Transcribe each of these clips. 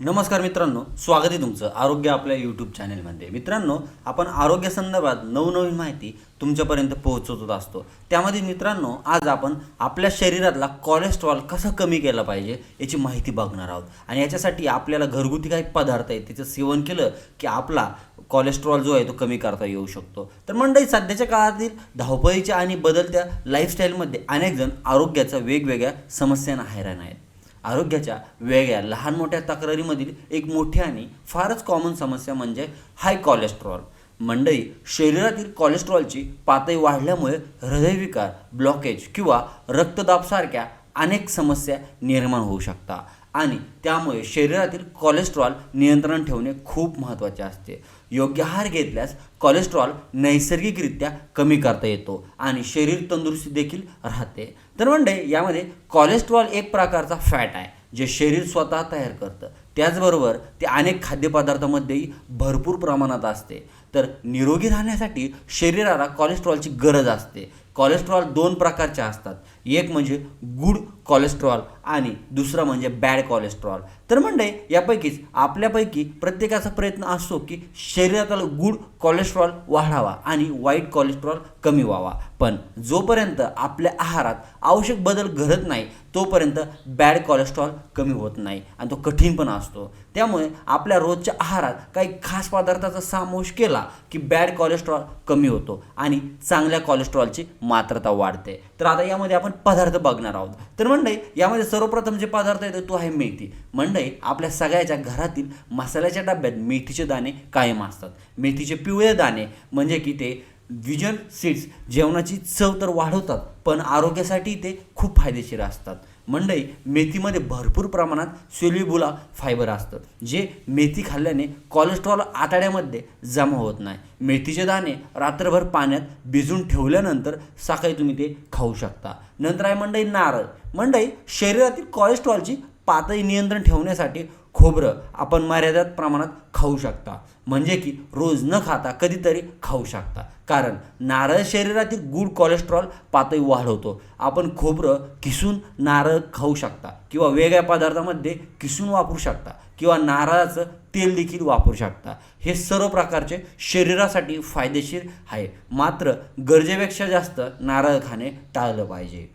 नमस्कार मित्रांनो स्वागत आहे तुमचं आरोग्य आपल्या यूट्यूब चॅनेलमध्ये मित्रांनो आपण आरोग्यासंदर्भात नवनवीन माहिती तुमच्यापर्यंत पोहोचवत असतो. त्यामध्ये मित्रांनो आज आपण आपल्या शरीरातला कोलेस्ट्रॉल कसं कमी केलं पाहिजे याची माहिती बघणार आहोत. आणि याच्यासाठी आपल्याला घरगुती काही पदार्थ आहेत त्याचं सेवन केलं की आपला कोलेस्ट्रॉल जो आहे तो कमी करता येऊ शकतो. तर मंडळी सध्याच्या काळातील धावपळीच्या आणि बदलत्या लाईफस्टाईलमध्ये अनेक जण आरोग्याच्या वेगवेगळ्या समस्यांना हैराण आहेत. आरोग्याच्या वेगळ्या लहान मोठ्या तक्रारीमधील एक मोठी आणि फारच कॉमन समस्या म्हणजे हाय कोलेस्ट्रॉल मंडळी शरीरातील कोलेस्ट्रॉलची पातळी वाढल्यामुळे हृदयविकार ब्लॉकेज किंवा रक्तदाबसारख्या अनेक समस्या निर्माण होऊ शकतात. आणि त्यामुळे शरीरातील कोलेस्ट्रॉल नियंत्रण ठेवणे खूप महत्त्वाचे असते. योग्य आहार घेतल्यास कोलेस्ट्रॉल नैसर्गिकरित्या कमी करता येतो आणि शरीर तंदुरुस्ती देखील राहते. तर म्हणजे यामध्ये कोलेस्ट्रॉल एक प्रकारचा फॅट आहे जे शरीर स्वतः तयार करतं. त्याचबरोबर ते अनेक खाद्यपदार्थांमध्येही भरपूर प्रमाणात असते. तर निरोगी राहण्यासाठी शरीराला कोलेस्ट्रॉलची गरज असते. कॉलेस्ट्रॉल दोन प्रकारचे असतात. एक म्हणजे गुड कोलेस्ट्रॉल आणि दुसरा म्हणजे बॅड कोलेस्ट्रॉल तर म्हणजे यापैकीच आपल्यापैकी प्रत्येकाचा प्रयत्न असतो की शरीरातला गुड कोलेस्ट्रॉल वाढावा आणि वाईट कोलेस्ट्रॉल कमी व्हावा. पण जोपर्यंत आपल्या आहारात आवश्यक बदल घडत नाही तोपर्यंत बॅड कोलेस्ट्रॉल कमी होत नाही आणि तो कठीण पण असतो. त्यामुळे आपल्या रोजच्या आहारात काही खास पदार्थाचा समावेश केला की बॅड कोलेस्ट्रॉल कमी होतो आणि चांगल्या कोलेस्ट्रॉलची मात्रता वाढते. तर आता यामध्ये आपण पदार्थ बघणार आहोत. तर मंडई यामध्ये सर्वप्रथम जे पदार्थ येतो तो आहे मेथी. मंडई आपल्या सगळ्याच्या घरातील मसाल्याच्या डब्यात मेथीचे दाणे कायम असतात. मेथीचे पिवळे दाणे म्हणजे की ते विजन सीड्स जेवणाची चव तर वाढवतात पण आरोग्यासाठी ते खूप फायदेशीर असतात. मंडई मेथीमध्ये भरपूर प्रमाणात सोल्युबुला फायबर असतं जे मेथी खाल्ल्याने कोलेस्ट्रॉल आतड्यामध्ये जमा होत नाही. मेथीचे दाणे रात्रभर पाण्यात भिजून ठेवल्यानंतर सकाळी तुम्ही ते खाऊ शकता. नंतर आहे मंडई नारळ. मंडई शरीरातील कोलेस्ट्रॉलची पातळी नियंत्रण ठेवण्यासाठी खोबरं आपण मर्यादित प्रमाणात खाऊ शकता. म्हणजे की रोज न खाता कधीतरी खाऊ शकता. कारण नारळ शरीरातील गुड कोलेस्ट्रॉल पातळी वाढवतो. आपण खोबरं किसून नारळ खाऊ शकता किंवा वेगळ्या पदार्थामध्ये किसून वापरू शकता किंवा नारळाचं तेल देखील वापरू शकता. हे सर्व प्रकारचे शरीरासाठी फायदेशीर आहे. मात्र गरजेपेक्षा जास्त नारळ खाणे टाळलं पाहिजे.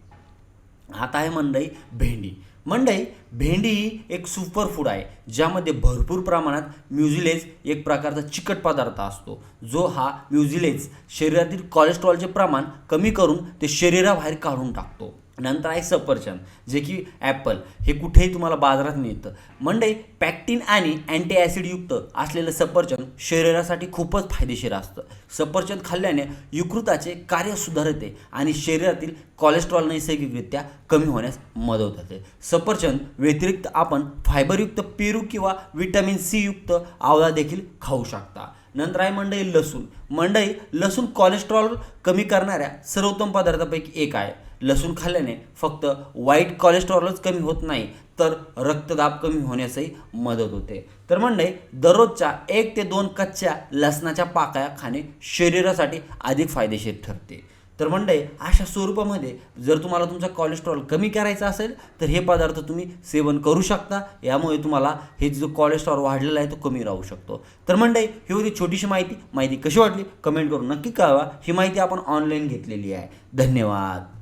आता आहे मंडई भेंडी. मंडई भेंडी ही एक सुपर फूड आहे ज्यामध्ये भरपूर प्रमाणात म्युझिलेज एक प्रकारचा चिकट पदार्थ असतो. जो हा म्युझिलेज शरीरातील कोलेस्ट्रॉलचे प्रमाण कमी करून ते शरीराबाहेर काढून टाकतो. नंतर आहे सफरचंद जे की ॲपल. हे कुठेही तुम्हाला बाजारात मिळतं. मंडई पॅक्टिन आणि अँटी ॲसिडयुक्त असलेलं सफरचंद शरीरासाठी खूपच फायदेशीर असतं. सफरचंद खाल्ल्याने यकृताचे कार्य सुधारते आणि शरीरातील कोलेस्ट्रॉल नैसर्गिकरित्या कमी होण्यास मदत होते. सफरचंद व्यतिरिक्त आपण फायबरयुक्त पेरू किंवा विटॅमिन सी युक्त आवळा देखील खाऊ शकता. नंतर आहे मंडई लसूण. मंडई लसूण कोलेस्ट्रॉल कमी करणाऱ्या सर्वोत्तम पदार्थापैकी एक आहे. लसूण खाल्ल्याने फक्त वाईट कोलेस्ट्रॉलच कमी होत नाही तर रक्तदाब कमी होण्यासही मदत होते. तर मंडळी दररोजच्या एक ते दोन कच्च्या लसणाच्या पाकळ्या खाणे शरीरासाठी अधिक फायदेशीर ठरते. तर मंडई अशा स्वरूपामध्ये जर तुम्हाला तुमचा कोलेस्ट्रॉल कमी करायचा असेल तर हे पदार्थ तुम्ही सेवन करू शकता. यामुळे तुम्हाला हे जो कोलेस्ट्रॉल वाढलेला आहे तो कमी राहू शकतो. तर मंडई ही होती छोटीशी माहिती. माहिती कशी वाटली? कमेंट करून नक्की कळवा. ही माहिती आपण ऑनलाईन घेतलेली आहे. धन्यवाद.